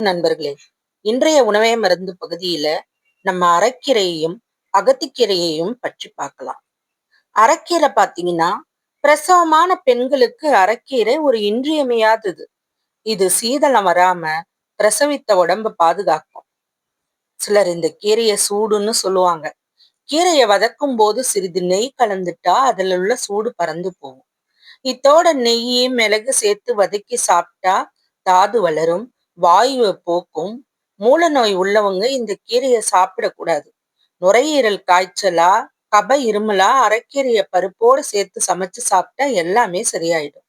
நண்பர்களே இன்றைய உணவே மருந்து பகுதியில நம்ம அரைக்கீரையையும் அகத்திக்கீரையையும் பற்றி பார்க்கலாம். அரைக்கீரை பார்த்தீங்கன்னா பிரசவமான பெண்களுக்கு அரைக்கீரை ஒரு இன்றியமையாதது. இது சீதளம் வராம பிரசவித்த உடம்ப பாதுகாக்கும். சிலர் இந்த கீரையை சூடுன்னு சொல்லுவாங்க. கீரையை வதக்கும் போது சிறிது நெய் கலந்துட்டா அதுல உள்ள சூடு பறந்து போகும். இத்தோட நெய் மிளகு சேர்த்து வதக்கி சாப்பிட்டா தாது வளரும் வாயுவை போக்கும் மூல நோய் உள்ளவங்க இந்த கீரையை சாப்பிடக்கூடாது. நுரையீரல் காய்ச்சலா கப இருமலா அரைக்கீரைய பருப்போடு சேர்த்து சமைச்சு சாப்பிட்டா எல்லாமே சரியாயிடும்.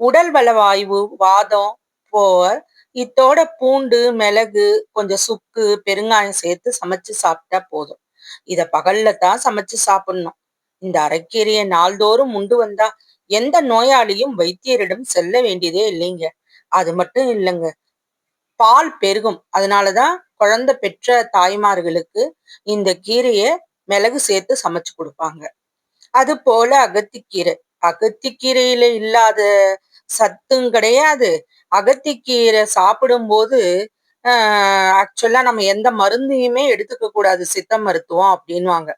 உடல் வள வாயு வாதம் போர் இத்தோட பூண்டு மிளகு கொஞ்சம் சுக்கு பெருங்காயம் சேர்த்து சமைச்சு சாப்பிட்டா போதும். இத பகல்ல தான் சமைச்சு சாப்பிடணும். இந்த அரைக்கீரையை நாள்தோறும் உண்டு வந்தா எந்த நோயாளியும் வைத்தியரிடம் செல்ல வேண்டியதே இல்லைங்க. அது மட்டும் இல்லைங்க. பால் பெருகும். அதனாலதான் குழந்தை பெற்ற தாய்மார்களுக்கு இந்த கீரையை மிளகு சேர்த்து சமைச்சு கொடுப்பாங்க. அது போல அகத்திக்கீரை. அகத்திக்கீரையில இல்லாத சத்தும் கிடையாது. அகத்திக்கீரை சாப்பிடும்போது ஆக்சுவலா நம்ம எந்த மருந்தையுமே எடுத்துக்க கூடாது. சித்த மருத்துவம் அப்படின்வாங்க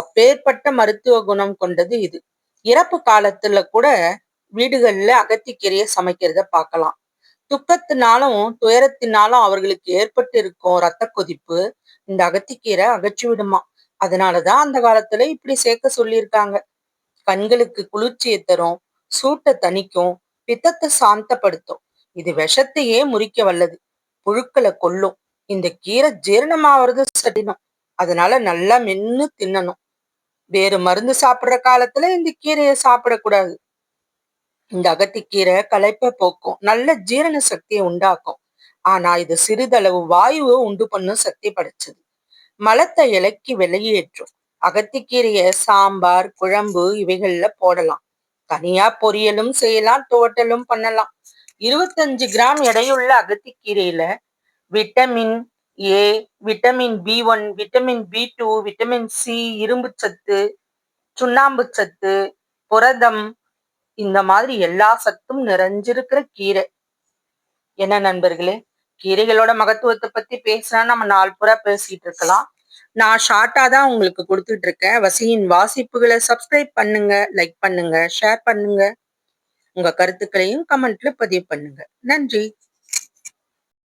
அப்பேற்பட்ட மருத்துவ குணம் கொண்டது இது. இறப்பு காலத்துல கூட வீடுகள்ல அகத்திக்கீரையை சமைக்கிறத பார்க்கலாம். துக்கத்தினாலும் துயரத்தினாலும் அவர்களுக்கு ஏற்பட்டு இருக்கும் ரத்த கொதிப்பு இந்த அகத்திக்கீரை அகற்றி விடுமா அதனாலதான் அந்த காலத்துல இப்படி சேர்க்க சொல்லியிருக்காங்க. கண்களுக்கு குளிர்ச்சியை தரும் சூட்டை தணிக்கும் பித்தத்தை சாந்தப்படுத்தும். இது விஷத்தையே முறிக்க வல்லது புழுக்களை கொல்லும். இந்த கீரை ஜீரணமாவது சடினம் அதனால நல்லா மென்னு தின்னணும். வேறு மருந்து சாப்பிடுற காலத்துல இந்த கீரையை சாப்பிடக்கூடாது. இந்த அகத்திக்கீரை களைப்பை போக்கும். நல்ல ஜீரண சக்தியை உண்டாக்கும். ஆனா இது சிறிதளவு வாயுவை உண்டு பண்ணும் சக்தி படைச்சது. மலத்தை இலக்கி வெளியேற்றும். அகத்திக்கீரைய சாம்பார் குழம்பு இவைகள்ல போடலாம். தனியா பொரியலும் செய்யலாம் தோட்டலும் பண்ணலாம். இருபத்தஞ்சு கிராம் எடையுள்ள அகத்திக்கீரையில vitamin A vitamin B one vitamin B two vitamin C இரும்பு சத்து சுண்ணாம்பு சத்து புரதம் இந்த மாதிரி எல்லா சத்தும் நிறைஞ்சிருக்கிற கீரை. என்ன நண்பர்களே? கீரைகளோட மகத்துவத்தை பத்தி பேசினா நம்ம நாள் புறா பேசிட்டு இருக்கலாம். நான் ஷார்ட்டா தான் உங்களுக்கு கொடுத்துட்டு இருக்கேன். வசியின் வாசிப்புகளை சப்ஸ்கிரைப் பண்ணுங்க லைக் பண்ணுங்க ஷேர் பண்ணுங்க. உங்க கருத்துக்களையும் கமெண்ட்ல பதிவு பண்ணுங்க. நன்றி.